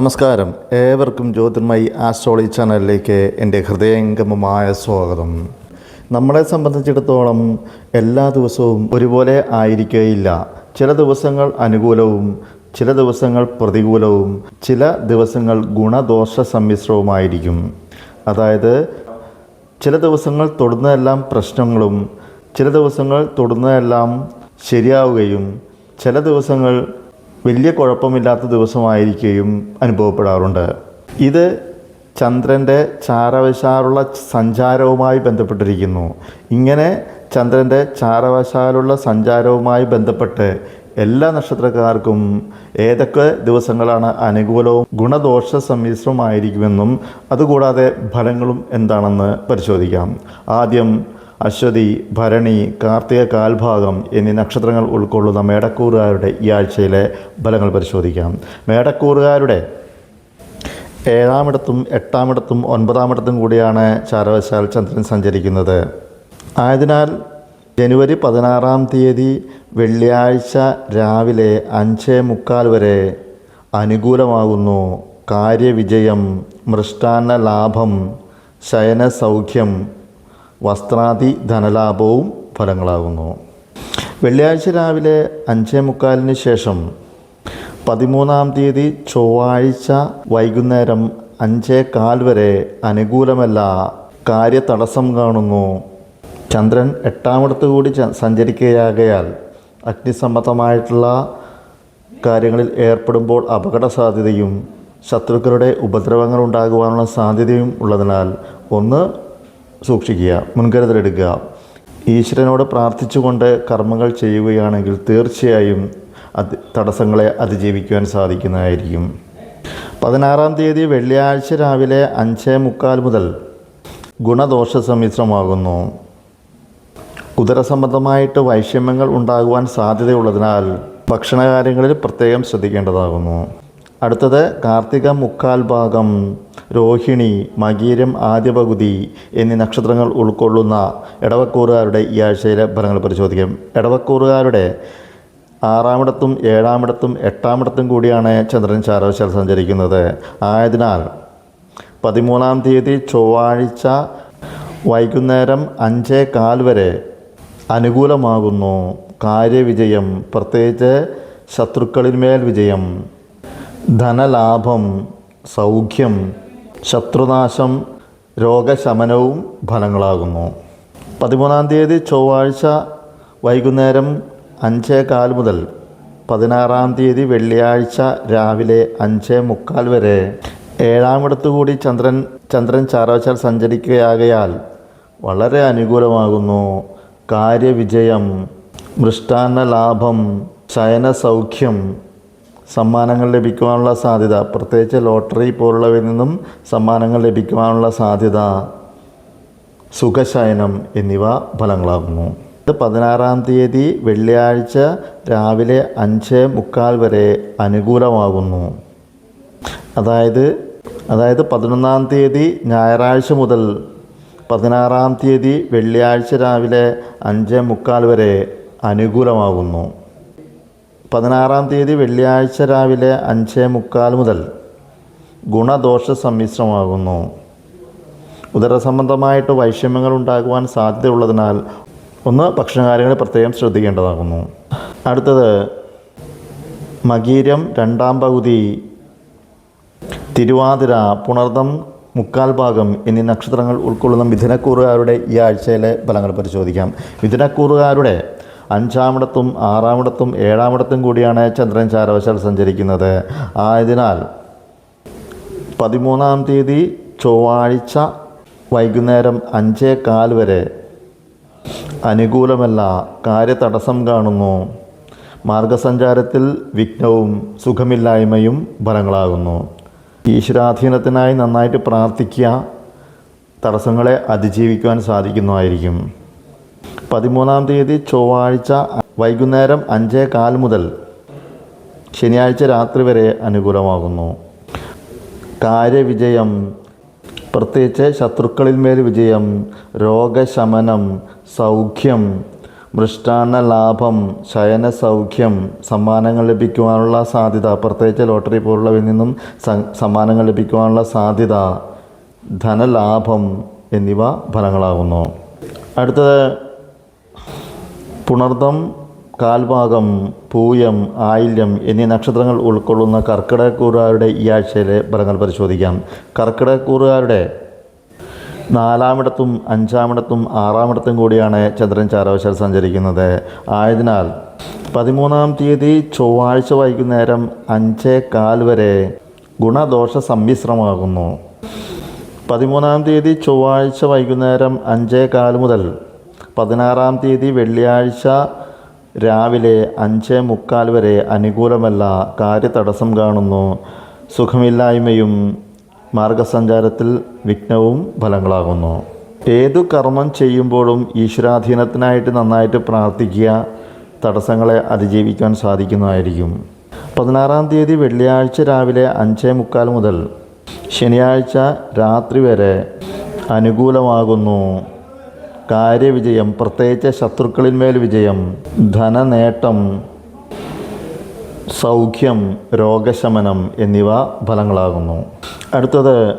നമസ്കാരം. ഏവർക്കും ജ്യോതിർമയി ആസ്ട്രോളജി ചാനലിലേക്ക് എന്റെ ഹൃദയംഗമമായ സ്വാഗതം. നമ്മളെ സംബന്ധിച്ചിടത്തോളം എല്ലാ ദിവസവും ഒരുപോലെ ആയിരിക്കുകയില്ല ചില ദിവസങ്ങൾ അനുകൂലവും ചില ദിവസങ്ങൾ പ്രതികൂലവും ചില ദിവസങ്ങൾ ഗുണദോഷ സമ്മിശ്രവുമായിരിക്കും. അതായത് ചില ദിവസങ്ങൾ തൊടുന്നതെല്ലാം പ്രശ്നങ്ങളും ചില ദിവസങ്ങൾ തൊടുന്നതെല്ലാം ശരിയാവുകയും ചില ദിവസങ്ങൾ വലിയ കുഴപ്പമില്ലാത്ത ദിവസമായിരിക്കുകയും അനുഭവപ്പെടാറുണ്ട്. ഇത് ചന്ദ്രന്റെ ചാരവശാലുള്ള സഞ്ചാരവുമായി ബന്ധപ്പെട്ടിരിക്കുന്നു. ഇങ്ങനെ ചന്ദ്രന്റെ ചാരവശാലുള്ള സഞ്ചാരവുമായി ബന്ധപ്പെട്ട് എല്ലാ നക്ഷത്രക്കാർക്കും ഏതൊക്കെ ദിവസങ്ങളാണ് അനുകൂലവും ഗുണദോഷ സമ്മിശ്രമായിരിക്കുമെന്നും അതുകൂടാതെ ഫലങ്ങളും എന്താണെന്ന് പരിശോധിക്കാം. ആദ്യം അശ്വതി ഭരണി കാർത്തിക കാൽഭാഗം എന്നീ നക്ഷത്രങ്ങൾ ഉൾക്കൊള്ളുന്ന മേടക്കൂറുകാരുടെ ഈ ആഴ്ചയിലെ ഫലങ്ങൾ പരിശോധിക്കാം. മേടക്കൂറുകാരുടെ ഏഴാമിടത്തും എട്ടാമിടത്തും ഒൻപതാമിടത്തും കൂടിയാണ് ചാരവശാൽ ചന്ദ്രൻ സഞ്ചരിക്കുന്നത്. ആയതിനാൽ ജനുവരി പതിനാറാം തീയതി വെള്ളിയാഴ്ച രാവിലെ അഞ്ച് മുക്കാൽ വരെ അനുകൂലമാകുന്നു. കാര്യവിജയം മൃഷ്ടാന്ന ലാഭം ശയന സൗഖ്യം വസ്ത്രാദി ധനലാഭവും ഫലങ്ങളാകുന്നു. വെള്ളിയാഴ്ച രാവിലെ അഞ്ചേ മുക്കാലിന് ശേഷം പതിമൂന്നാം തീയതി ചൊവ്വാഴ്ച വൈകുന്നേരം അഞ്ചേ കാൽ വരെ അനുകൂലമല്ല കാര്യതടസ്സം കാണുന്നു. ചന്ദ്രൻ എട്ടാമിടത്ത് കൂടി സഞ്ചരിക്കുകയാകയാൽ അഗ്നിസംബന്ധമായിട്ടുള്ള കാര്യങ്ങളിൽ ഏർപ്പെടുമ്പോൾ അപകട സാധ്യതയും ശത്രുക്കളുടെ ഉപദ്രവങ്ങൾ ഉണ്ടാകുവാനുള്ള സാധ്യതയും ഉള്ളതിനാൽ ഒന്ന് സൂക്ഷിക്കുക മുൻകരുതലെടുക്കുക. ഈശ്വരനോട് പ്രാർത്ഥിച്ചുകൊണ്ട് കർമ്മങ്ങൾ ചെയ്യുകയാണെങ്കിൽ തീർച്ചയായും അത് തടസ്സങ്ങളെ അതിജീവിക്കുവാൻ സാധിക്കുന്നതായിരിക്കും. പതിനാറാം തീയതി വെള്ളിയാഴ്ച രാവിലെ അഞ്ചേ മുക്കാൽ മുതൽ ഗുണദോഷ സമ്മിശ്രമാകുന്നു. ഉദരസംബന്ധമായിട്ട് വൈഷമ്യങ്ങൾ ഉണ്ടാകുവാൻ സാധ്യതയുള്ളതിനാൽ ഭക്ഷണകാര്യങ്ങളിൽ പ്രത്യേകം ശ്രദ്ധിക്കേണ്ടതാകുന്നു. അടുത്തത് കാർത്തിക മുക്കാൽ ഭാഗം. രോഹിണി മകീരം ആദ്യ പകുതി എന്നീ നക്ഷത്രങ്ങൾ ഉൾക്കൊള്ളുന്ന ഇടവക്കൂറുകാരുടെ ഈ ആഴ്ചയിലെ ഫലങ്ങൾ പരിശോധിക്കും. ഇടവക്കൂറുകാരുടെ ആറാമിടത്തും ഏഴാമിടത്തും എട്ടാമിടത്തും കൂടിയാണ് ചന്ദ്രൻ ചാരവശാൽ സഞ്ചരിക്കുന്നത്. ആയതിനാൽ പതിമൂന്നാം തീയതി ചൊവ്വാഴ്ച വൈകുന്നേരം അഞ്ചേ കാൽ വരെ അനുകൂലമാകുന്നു. കാര്യവിജയം പ്രത്യേകിച്ച് ശത്രുക്കളിന്മേൽ വിജയം ധനലാഭം സൗഖ്യം ശത്രുനാശം രോഗശമനവും ഫലങ്ങളാകുന്നു. പതിമൂന്നാം തീയതി ചൊവ്വാഴ്ച വൈകുന്നേരം അഞ്ചേ കാൽ മുതൽ പതിനാറാം തീയതി വെള്ളിയാഴ്ച രാവിലെ അഞ്ചേ മുക്കാൽ വരെ ഏഴാമിടത്തു കൂടി ചന്ദ്രൻ ചന്ദ്രൻ ചാരവശാൽ സഞ്ചരിക്കുകയാകയാൽ വളരെ അനുകൂലമാകുന്നു. കാര്യവിജയം മൃഷ്ടാന്ന ലാഭം ശയന സൗഖ്യം സമ്മാനങ്ങൾ ലഭിക്കുവാനുള്ള സാധ്യത. പ്രത്യേകിച്ച് ലോട്ടറി പോലുള്ളവയിൽ നിന്നും സമ്മാനങ്ങൾ ലഭിക്കുവാനുള്ള സാധ്യത സുഖശയനം എന്നിവ ഫലങ്ങളാകുന്നു. ഇത് പതിനാറാം തീയതി വെള്ളിയാഴ്ച രാവിലെ അഞ്ച് മുക്കാൽ വരെ അനുകൂലമാകുന്നു. അതായത് അതായത് പതിനൊന്നാം തീയതി ഞായറാഴ്ച മുതൽ പതിനാറാം തീയതി വെള്ളിയാഴ്ച രാവിലെ അഞ്ച് മുക്കാൽ വരെ അനുകൂലമാകുന്നു. പതിനാറാം തീയതി വെള്ളിയാഴ്ച രാവിലെ അഞ്ച് മുക്കാൽ മുതൽ ഗുണദോഷ സമ്മിശ്രമാകുന്നു ഉദരസംബന്ധമായിട്ട് വൈഷമ്യങ്ങൾ ഉണ്ടാകുവാൻ സാധ്യതയുള്ളതിനാൽ ഒന്ന് ഭക്ഷണകാര്യങ്ങൾ പ്രത്യേകം ശ്രദ്ധിക്കേണ്ടതാകുന്നു. അടുത്തത് മകീരം രണ്ടാം പകുതി തിരുവാതിര പുണർദം മുക്കാൽ ഭാഗം എന്നീ നക്ഷത്രങ്ങൾ ഉൾക്കൊള്ളുന്ന മിഥുനക്കൂറുകാരുടെ ഈ ആഴ്ചയിലെ ഫലങ്ങൾ പരിശോധിക്കാം. മിഥുനക്കൂറുകാരുടെ അഞ്ചാമിടത്തും ആറാമിടത്തും ഏഴാമിടത്തും കൂടിയാണ് ചന്ദ്രൻ ചാരവശാൽ സഞ്ചരിക്കുന്നത്. ആയതിനാൽ പതിമൂന്നാം തീയതി ചൊവ്വാഴ്ച വൈകുന്നേരം അഞ്ചേ കാൽ വരെ അനുകൂലമല്ല കാര്യതടസ്സം കാണുന്നു. മാർഗസഞ്ചാരത്തിൽ വിഘ്നവും സുഖമില്ലായ്മയും ഫലങ്ങളാകുന്നു. ഈശ്വരാധീനത്തിനായി നന്നായിട്ട് പ്രാർത്ഥിക്കുക തടസ്സങ്ങളെ അതിജീവിക്കുവാൻ സാധിക്കുന്നതായിരിക്കും. പതിമൂന്നാം തീയതി ചൊവ്വാഴ്ച വൈകുന്നേരം അഞ്ചേ കാൽ മുതൽ ശനിയാഴ്ച രാത്രി വരെ അനുകൂലമാകുന്നു. കാര്യവിജയം. പ്രത്യേകിച്ച് ശത്രുക്കളിന്മേൽ വിജയം. രോഗശമനം. സൗഖ്യം. മൃഷ്ടാന്ന ലാഭം. ശയന സൗഖ്യം. സമ്മാനങ്ങൾ ലഭിക്കുവാനുള്ള സാധ്യത. പ്രത്യേകിച്ച് ലോട്ടറി പോലുള്ളവയിൽ നിന്നും സമ്മാനങ്ങൾ ലഭിക്കുവാനുള്ള സാധ്യത. ധനലാഭം. എന്നിവ ഫലങ്ങളാകുന്നു. അടുത്തത് പുണർദം കാൽഭാഗം പൂയം ആയില്യം എന്നീ നക്ഷത്രങ്ങൾ ഉൾക്കൊള്ളുന്ന കർക്കിടകക്കൂറുകാരുടെ ഈ ആഴ്ചയിലെ ഫലങ്ങൾ പരിശോധിക്കാം. കർക്കിടകക്കൂറുകാരുടെ നാലാമിടത്തും അഞ്ചാമിടത്തും ആറാമിടത്തും കൂടിയാണ് ചന്ദ്രൻ ചാരവശാൽ സഞ്ചരിക്കുന്നത്. ആയതിനാൽ പതിമൂന്നാം തീയതി ചൊവ്വാഴ്ച വൈകുന്നേരം അഞ്ചേ കാൽ വരെ ഗുണദോഷ സമ്മിശ്രമാകുന്നു. പതിമൂന്നാം തീയതി ചൊവ്വാഴ്ച വൈകുന്നേരം അഞ്ചേ കാൽ മുതൽ പതിനാറാം തീയതി വെള്ളിയാഴ്ച രാവിലെ അഞ്ചേ മുക്കാൽ വരെ അനുകൂലമല്ല കാര്യതടസ്സം കാണുന്നു. സുഖമില്ലായ്മയും മാർഗസഞ്ചാരത്തിൽ വിഘ്നവും ഫലങ്ങളാകുന്നു. ഏതു കർമ്മം ചെയ്യുമ്പോഴും ഈശ്വരാധീനത്തിനായിട്ട് നന്നായിട്ട് പ്രാർത്ഥിക്കുക തടസ്സങ്ങളെ അതിജീവിക്കാൻ സാധിക്കുന്നതായിരിക്കും. പതിനാറാം തീയതി വെള്ളിയാഴ്ച രാവിലെ അഞ്ചേ മുക്കാൽ മുതൽ ശനിയാഴ്ച രാത്രി വരെ അനുകൂലമാകുന്നു. കാര്യവിജയം പ്രത്യേകിച്ച് ശത്രുക്കളിന്മേൽ വിജയം ധനനേട്ടം സൗഖ്യം രോഗശമനം എന്നിവ ഫലങ്ങളാകുന്നു. അടുത്തത്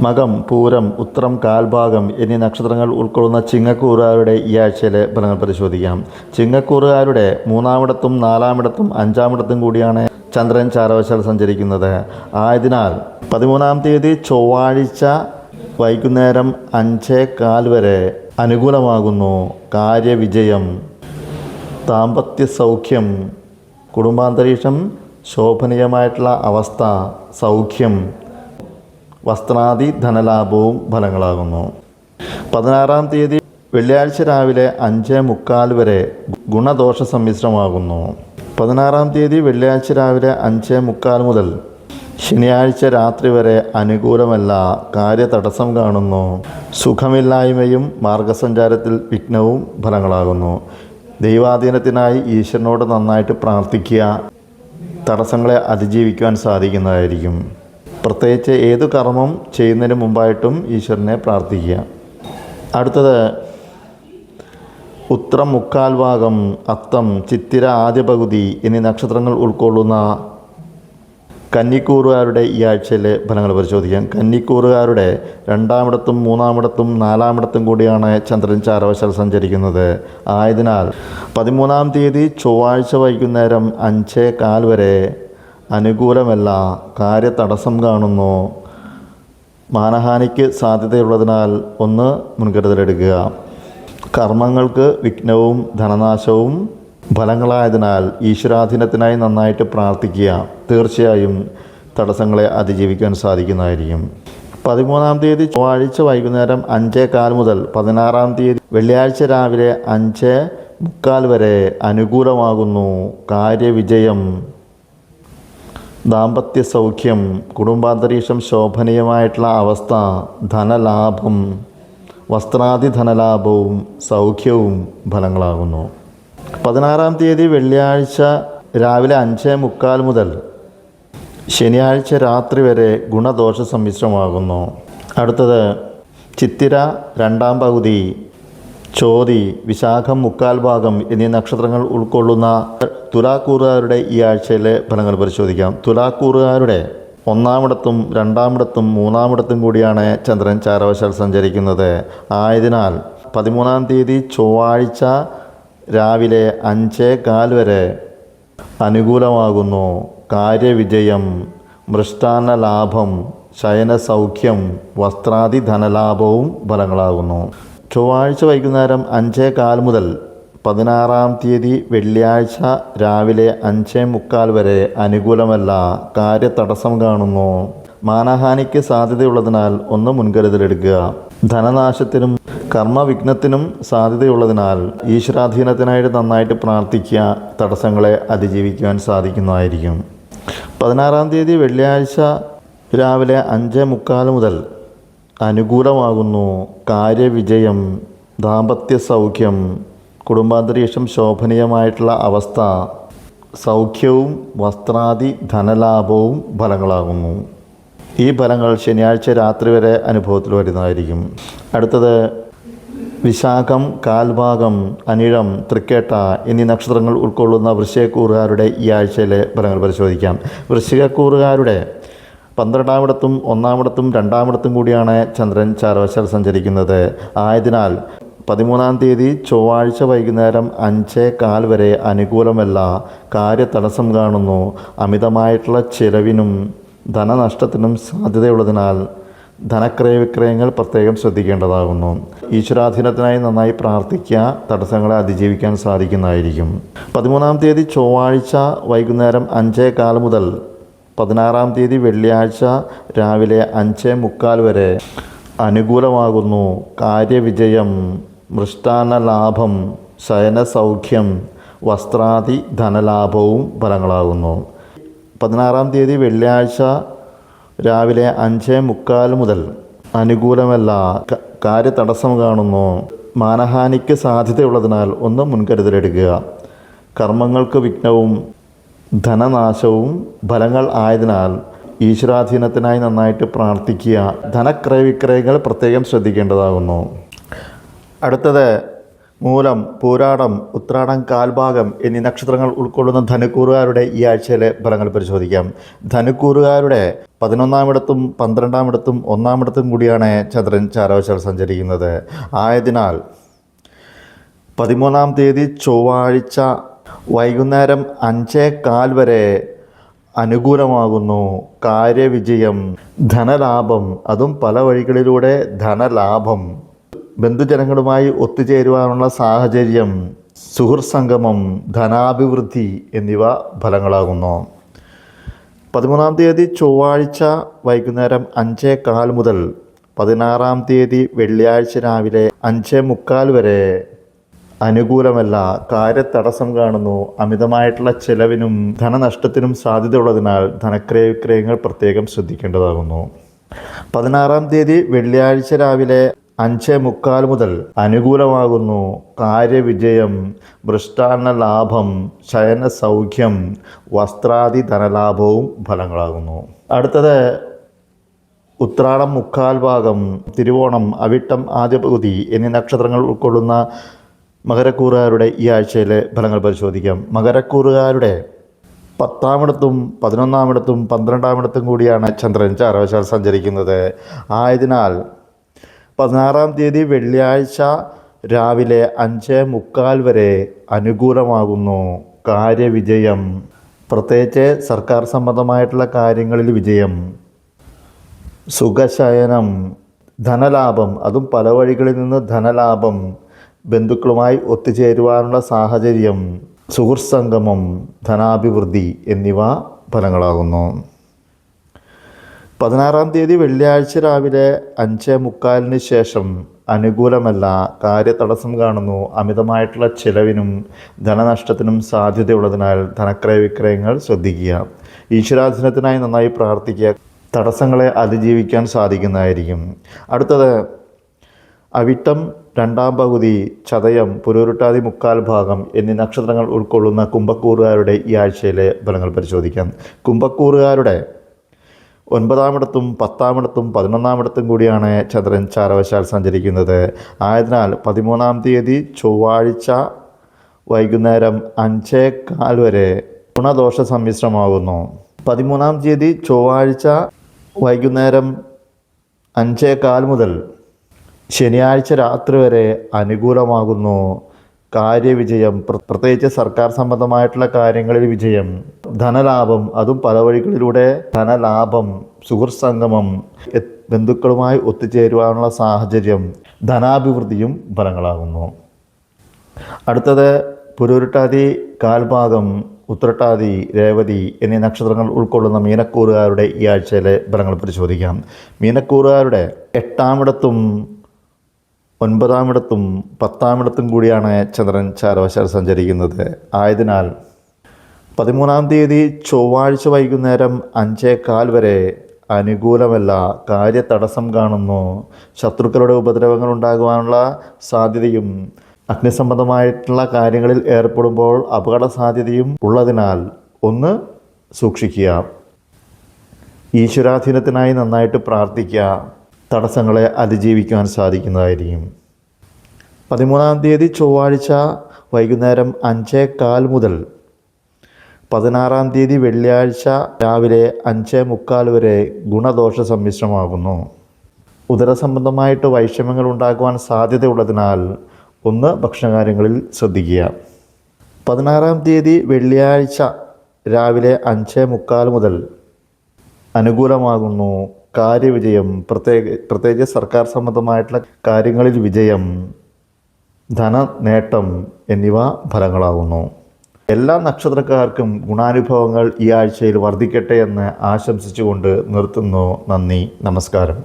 മകം പൂരം ഉത്രം കാൽഭാഗം എന്നീ നക്ഷത്രങ്ങൾ ഉൾക്കൊള്ളുന്ന ചിങ്ങക്കൂറുകാരുടെ ഈ ആഴ്ചയിലെ ഫലങ്ങൾ പരിശോധിക്കാം. ചിങ്ങക്കൂറുകാരുടെ മൂന്നാമിടത്തും നാലാമിടത്തും അഞ്ചാമിടത്തും കൂടിയാണ് ചന്ദ്രൻ ചാരവശാൽ സഞ്ചരിക്കുന്നത്. ആയതിനാൽ പതിമൂന്നാം തീയതി ചൊവ്വാഴ്ച വൈകുന്നേരം അഞ്ചേ കാൽ വരെ അനുകൂലമാകുന്നു കാര്യവിജയം. ദാമ്പത്യ സൗഖ്യം കുടുംബാന്തരീക്ഷം ശോഭനീയമായിട്ടുള്ള അവസ്ഥ സൗഖ്യം വസ്ത്രാദി ധനലാഭവും ഫലങ്ങളാകുന്നു. പതിനാറാം തീയതി വെള്ളിയാഴ്ച രാവിലെ അഞ്ച് മുക്കാൽ വരെ ഗുണദോഷ സമ്മിശ്രമാകുന്നു. പതിനാറാം തീയതി വെള്ളിയാഴ്ച രാവിലെ അഞ്ച് മുക്കാൽ മുതൽ ശനിയാഴ്ച രാത്രി വരെ അനുകൂലമല്ല കാര്യതടസ്സം കാണുന്നു. സുഖമില്ലായ്മയും മാർഗസഞ്ചാരത്തിൽ വിഘ്നവും ഫലങ്ങളാകുന്നു. ദൈവാധീനത്തിനായി ഈശ്വരനോട് നന്നായിട്ട് പ്രാർത്ഥിക്കുക തടസ്സങ്ങളെ അതിജീവിക്കുവാൻ സാധിക്കുന്നതായിരിക്കും. പ്രത്യേകിച്ച് ഏത് കർമ്മം ചെയ്യുന്നതിന് മുമ്പായിട്ടും ഈശ്വരനെ പ്രാർത്ഥിക്കുക. അടുത്തത് ഉത്രം മുക്കാൽ ഭാഗം അത്തം ചിത്തിര ആദ്യ പകുതി എന്നീ നക്ഷത്രങ്ങൾ ഉൾക്കൊള്ളുന്ന കന്നിക്കൂറുകാരുടെ ഈ ആഴ്ചയിലെ ഫലങ്ങൾ പരിശോധിക്കാം. കന്നിക്കൂറുകാരുടെ രണ്ടാമിടത്തും മൂന്നാമിടത്തും നാലാമിടത്തും കൂടിയാണ് ചന്ദ്രൻ ചാരവശാൽ സഞ്ചരിക്കുന്നത്. ആയതിനാൽ പതിമൂന്നാം തീയതി ചൊവ്വാഴ്ച വൈകുന്നേരം അഞ്ചേ കാൽ വരെ അനുകൂലമല്ല കാര്യതടസ്സം കാണുന്നു. മാനഹാനിക്ക് സാധ്യതയുള്ളതിനാൽ ഒന്ന് മുൻകരുതലെടുക്കുക. കർമ്മങ്ങൾക്ക് വിഘ്നവും ധനനാശവും ഫലങ്ങളായതിനാൽ ഈശ്വരാധീനത്തിനായി നന്നായിട്ട് പ്രാർത്ഥിക്കുക തീർച്ചയായും തടസ്സങ്ങളെ അതിജീവിക്കാൻ സാധിക്കുന്നതായിരിക്കും. പതിമൂന്നാം തീയതി ചൊവ്വാഴ്ച വൈകുന്നേരം അഞ്ചേ കാൽ മുതൽ പതിനാറാം തീയതി വെള്ളിയാഴ്ച രാവിലെ അഞ്ച് മുക്കാൽ വരെ അനുകൂലമാകുന്നു കാര്യവിജയം. ദാമ്പത്യ സൗഖ്യം കുടുംബാന്തരീക്ഷം ശോഭനീയമായിട്ടുള്ള അവസ്ഥ ധനലാഭം വസ്ത്രാദി ധനലാഭവും സൗഖ്യവും ഫലങ്ങളാകുന്നു. പതിനാറാം തീയതി വെള്ളിയാഴ്ച രാവിലെ അഞ്ച് മുക്കാൽ മുതൽ ശനിയാഴ്ച രാത്രി വരെ ഗുണദോഷ സമ്മിശ്രമാകുന്നു. അടുത്തത് ചിത്തിര രണ്ടാം പകുതി ചോതി വിശാഖം മുക്കാൽ ഭാഗം എന്നീ നക്ഷത്രങ്ങൾ ഉൾക്കൊള്ളുന്ന തുലാക്കൂറുകാരുടെ ഈ ആഴ്ചയിലെ ഫലങ്ങൾ പരിശോധിക്കാം. തുലാക്കൂറുകാരുടെ ഒന്നാമിടത്തും രണ്ടാമിടത്തും മൂന്നാമിടത്തും കൂടിയാണ് ചന്ദ്രൻ ചാരവശാൽ സഞ്ചരിക്കുന്നത്. ആയതിനാൽ പതിമൂന്നാം തീയതി ചൊവ്വാഴ്ച രാവിലെ അഞ്ചേ കാൽ വരെ അനുകൂലമാകുന്നു. കാര്യവിജയം മൃഷ്ടാന്ന ലാഭം ശയന സൗഖ്യം വസ്ത്രാദി ധനലാഭവും ഫലങ്ങളാകുന്നു. ചൊവ്വാഴ്ച വൈകുന്നേരം അഞ്ചേ കാൽ മുതൽ പതിനാറാം തീയതി വെള്ളിയാഴ്ച രാവിലെ അഞ്ചേ മുക്കാൽ വരെ അനുകൂലമല്ല കാര്യതടസ്സം കാണുന്നു. മാനഹാനിക്ക് സാധ്യതയുള്ളതിനാൽ ഒന്ന് മുൻകരുതലെടുക്കുക. ധനനാശത്തിനും കർമ്മവിഘ്നത്തിനും സാധ്യതയുള്ളതിനാൽ ഈശ്വരാധീനത്തിനായിട്ട് നന്നായിട്ട് പ്രാർത്ഥിക്കുക തടസ്സങ്ങളെ അതിജീവിക്കുവാൻ സാധിക്കുന്നതായിരിക്കും. പതിനാറാം തീയതി വെള്ളിയാഴ്ച രാവിലെ അഞ്ച് മുക്കാൽ മുതൽ അനുകൂലമാകുന്നു. കാര്യവിജയം ദാമ്പത്യ സൗഖ്യം കുടുംബാന്തരീക്ഷം ശോഭനീയമായിട്ടുള്ള അവസ്ഥ സൗഖ്യവും വസ്ത്രാദി ധനലാഭവും ഫലങ്ങളാകുന്നു. ഈ ഫലങ്ങൾ ശനിയാഴ്ച രാത്രി വരെ അനുഭവത്തിൽ വരുന്നതായിരിക്കും. അടുത്തത് വിശാഖം കാൽഭാഗം അനിഴം തൃക്കേട്ട എന്നീ നക്ഷത്രങ്ങൾ ഉൾക്കൊള്ളുന്ന വൃശ്ചികക്കൂറുകാരുടെ ഈ ആഴ്ചയിലെ ഫലങ്ങൾ പരിശോധിക്കാം. വൃശ്ചികക്കൂറുകാരുടെ പന്ത്രണ്ടാമിടത്തും ഒന്നാമിടത്തും രണ്ടാമിടത്തും കൂടിയാണ് ചന്ദ്രൻ ചാരവശാൽ സഞ്ചരിക്കുന്നത്. ആയതിനാൽ പതിമൂന്നാം തീയതി ചൊവ്വാഴ്ച വൈകുന്നേരം അഞ്ചേ കാൽ വരെ അനുകൂലമല്ല കാര്യതടസ്സം കാണുന്നു. അമിതമായിട്ടുള്ള ചിലവിനും ധനനഷ്ടത്തിനും സാധ്യതയുള്ളതിനാൽ ധനക്രയ വിക്രയങ്ങൾ പ്രത്യേകം ശ്രദ്ധിക്കേണ്ടതാകുന്നു. ഈശ്വരാധീനത്തിനായി നന്നായി പ്രാർത്ഥിക്കുക തടസ്സങ്ങളെ അതിജീവിക്കാൻ സാധിക്കുന്നതായിരിക്കും. പതിമൂന്നാം തീയതി ചൊവ്വാഴ്ച വൈകുന്നേരം അഞ്ചേ കാൽ മുതൽ പതിനാറാം തീയതി വെള്ളിയാഴ്ച രാവിലെ അഞ്ചേ മുക്കാൽ വരെ അനുകൂലമാകുന്നു. കാര്യവിജയം മൃഷ്ടാന ലാഭം ശയന സൗഖ്യം വസ്ത്രാദി ധനലാഭവും ഫലങ്ങളാകുന്നു. പതിനാറാം തീയതി വെള്ളിയാഴ്ച രാവിലെ അഞ്ചേ മുക്കാൽ മുതൽ അനുകൂലമല്ല. കാര്യതടസ്സം കാണുന്നു. മാനഹാനിക്ക് സാധ്യതയുള്ളതിനാൽ ഒന്ന് മുൻകരുതലെടുക്കുക. കർമ്മങ്ങൾക്ക് വിഘ്നവും ധനനാശവും ഫലങ്ങൾ ആയതിനാൽ ഈശ്വരാധീനത്തിനായി നന്നായിട്ട് പ്രാർത്ഥിക്കുക. ധനക്രയ വിക്രയങ്ങൾ പ്രത്യേകം ശ്രദ്ധിക്കേണ്ടതാകുന്നു. അടുത്തത് മൂലം പൂരാടം ഉത്രാടം കാൽഭാഗം എന്നീ നക്ഷത്രങ്ങൾ ഉൾക്കൊള്ളുന്ന ധനുക്കൂറുകാരുടെ ഈ ആഴ്ചയിലെ ഫലങ്ങൾ പരിശോധിക്കാം. ധനുക്കൂറുകാരുടെ പതിനൊന്നാമിടത്തും പന്ത്രണ്ടാമിടത്തും ഒന്നാമിടത്തും കൂടിയാണ് ചന്ദ്രൻ ചാരവശാൽ സഞ്ചരിക്കുന്നത്. ആയതിനാൽ പതിമൂന്നാം തീയതി ചൊവ്വാഴ്ച വൈകുന്നേരം അഞ്ചേ കാൽ വരെ അനുകൂലമാകുന്നു. കാര്യവിജയം ധനലാഭം അതും പല വഴികളിലൂടെ ധനലാഭം. ബന്ധുജനങ്ങളുമായി ഒത്തുചേരുവാനുള്ള സാഹചര്യം സുഹൃത്സംഗമം ധനാഭിവൃദ്ധി എന്നിവ ഫലങ്ങളാകുന്നു. പതിമൂന്നാം തീയതി ചൊവ്വാഴ്ച വൈകുന്നേരം അഞ്ചേ കാൽ മുതൽ പതിനാറാം തീയതി വെള്ളിയാഴ്ച രാവിലെ അഞ്ചേ മുക്കാൽ വരെ അനുകൂലമല്ല കാര്യതടസ്സം കാണുന്നു. അമിതമായിട്ടുള്ള ചെലവിനും ധനനഷ്ടത്തിനും സാധ്യതയുള്ളതിനാൽ ധനക്രയ വിക്രയങ്ങൾ പ്രത്യേകം ശ്രദ്ധിക്കേണ്ടതാകുന്നു. പതിനാറാം തീയതി വെള്ളിയാഴ്ച രാവിലെ അഞ്ചേ മുക്കാൽ മുതൽ അനുകൂലമാകുന്നു. കാര്യവിജയം ഭൃഷ്ടാന്ന ലാഭം ശയന സൗഖ്യം വസ്ത്രാദി ധനലാഭവും ഫലങ്ങളാകുന്നു. അടുത്തത് ഉത്രാടം മുക്കാൽ ഭാഗം തിരുവോണം അവിട്ടം ആദ്യ പകുതി എന്നീ നക്ഷത്രങ്ങൾ ഉൾക്കൊള്ളുന്ന മകരക്കൂറുകാരുടെ ഈ ആഴ്ചയിലെ ഫലങ്ങൾ പരിശോധിക്കാം. മകരക്കൂറുകാരുടെ പത്താമിടത്തും പതിനൊന്നാമിടത്തും പന്ത്രണ്ടാമിടത്തും കൂടിയാണ് ചന്ദ്രൻ ചാരവശാൽ സഞ്ചരിക്കുന്നത്. ആയതിനാൽ പതിനാറാം തീയതി വെള്ളിയാഴ്ച രാവിലെ അഞ്ച് മുക്കാൽ വരെ അനുകൂലമാകുന്നു. കാര്യവിജയം. പ്രത്യേകിച്ച് സർക്കാർ സംബന്ധമായിട്ടുള്ള കാര്യങ്ങളിൽ വിജയം. സുഖശയനം. ധനലാഭം. അതും പല വഴികളിൽ നിന്ന് ധനലാഭം ബന്ധുക്കളുമായി ഒത്തുചേരുവാനുള്ള സാഹചര്യം. സുഹൃത്സംഗമം ധനാഭിവൃദ്ധി എന്നിവ ഫലങ്ങളാകുന്നു. പതിനാറാം തീയതി വെള്ളിയാഴ്ച രാവിലെ അഞ്ച് മുക്കാലിന് ശേഷം അനുകൂലമല്ല കാര്യതടസ്സം കാണുന്നു. അമിതമായിട്ടുള്ള ചിലവിനും ധനനഷ്ടത്തിനും സാധ്യതയുള്ളതിനാൽ ധനക്രയ വിക്രയങ്ങൾ ശ്രദ്ധിക്കുക. ഈശ്വരാധീനത്തിനായി നന്നായി പ്രാർത്ഥിക്കുക. തടസ്സങ്ങളെ അതിജീവിക്കാൻ സാധിക്കുന്നതായിരിക്കും. അടുത്തത് അവിട്ടം രണ്ടാം പകുതി ചതയം പുരൂരുട്ടാതി മുക്കാൽ ഭാഗം എന്നീ നക്ഷത്രങ്ങൾ ഉൾക്കൊള്ളുന്ന കുംഭക്കൂറുകാരുടെ ഈ ആഴ്ചയിലെ ഫലങ്ങൾ പരിശോധിക്കാം. കുംഭക്കൂറുകാരുടെ ഒൻപതാമിടത്തും പത്താമിടത്തും പതിനൊന്നാമിടത്തും കൂടിയാണ് ചന്ദ്രൻ ചാരവശാൽ സഞ്ചരിക്കുന്നത്. ആയതിനാൽ പതിമൂന്നാം തീയതി ചൊവ്വാഴ്ച വൈകുന്നേരം അഞ്ചേകാൽ വരെ ഗുണദോഷ സമ്മിശ്രമാകുന്നു. പതിമൂന്നാം തീയതി ചൊവ്വാഴ്ച വൈകുന്നേരം അഞ്ചേകാൽ മുതൽ ശനിയാഴ്ച രാത്രി വരെ അനുകൂലമാകുന്നു. കാര്യവിജയം പ്ര- പ്രത്യേകിച്ച് സർക്കാർ സംബന്ധമായിട്ടുള്ള കാര്യങ്ങളിൽ വിജയം ധനലാഭം അതും പല വഴികളിലൂടെ ധനലാഭം സുഹൃത്ത് സംഗമം ബന്ധുക്കളുമായി ഒത്തുചേരുവാനുള്ള സാഹചര്യം ധനാഭിവൃദ്ധിയും ഫലങ്ങളാകുന്നു. അടുത്തത് പുരൂരുട്ടാതി കാൽഭാഗം ഉത്രട്ടാതി രേവതി എന്നീ നക്ഷത്രങ്ങൾ ഉൾക്കൊള്ളുന്ന മീനക്കൂറുകാരുടെ ഈ ആഴ്ചയിലെ ഫലങ്ങൾ പരിശോധിക്കാം. മീനക്കൂറുകാരുടെ എട്ടാമിടത്തും ഒൻപതാമിടത്തും പത്താമിടത്തും കൂടിയാണ് ചന്ദ്രൻ ചാരവശാൽ സഞ്ചരിക്കുന്നത്. ആയതിനാൽ പതിമൂന്നാം തീയതി ചൊവ്വാഴ്ച വൈകുന്നേരം അഞ്ചേ കാൽ വരെ അനുകൂലമല്ല കാര്യതടസ്സം കാണുന്നു. ശത്രുക്കളുടെ ഉപദ്രവങ്ങൾ ഉണ്ടാകുവാനുള്ള സാധ്യതയും അഗ്നിസംബന്ധമായിട്ടുള്ള കാര്യങ്ങളിൽ ഏർപ്പെടുമ്പോൾ അപകട സാധ്യതയും ഉള്ളതിനാൽ ഒന്ന് സൂക്ഷിക്കുക. ഈശ്വരാധീനത്തിനായി നന്നായിട്ട് പ്രാർത്ഥിക്കുക. തടസ്സങ്ങളെ അതിജീവിക്കുവാൻ സാധിക്കുന്നതായിരിക്കും. പതിമൂന്നാം തീയതി ചൊവ്വാഴ്ച വൈകുന്നേരം അഞ്ചേ കാൽ മുതൽ പതിനാറാം തീയതി വെള്ളിയാഴ്ച രാവിലെ അഞ്ചേ മുക്കാൽ വരെ ഗുണദോഷ സമ്മിശ്രമാകുന്നു. ഉദരസംബന്ധമായിട്ട് വൈഷമ്യങ്ങൾ ഉണ്ടാക്കുവാൻ സാധ്യതയുള്ളതിനാൽ ഒന്ന് ഭക്ഷണകാര്യങ്ങളിൽ ശ്രദ്ധിക്കുക. പതിനാറാം തീയതി വെള്ളിയാഴ്ച രാവിലെ അഞ്ചേ മുക്കാൽ മുതൽ അനുകൂലമാകുന്നു കാര്യവിജയം പ്രത്യേക പ്രത്യേകിച്ച് സർക്കാർ സംബന്ധമായിട്ടുള്ള കാര്യങ്ങളിൽ വിജയം ധന നേട്ടം എന്നിവ ഫലങ്ങളാകുന്നു. എല്ലാ നക്ഷത്രക്കാർക്കും ഗുണാനുഭവങ്ങൾ ഈ ആഴ്ചയിൽ വർദ്ധിക്കട്ടെ എന്ന് ആശംസിച്ചുകൊണ്ട് നിർത്തുന്നു. നന്ദി നമസ്കാരം.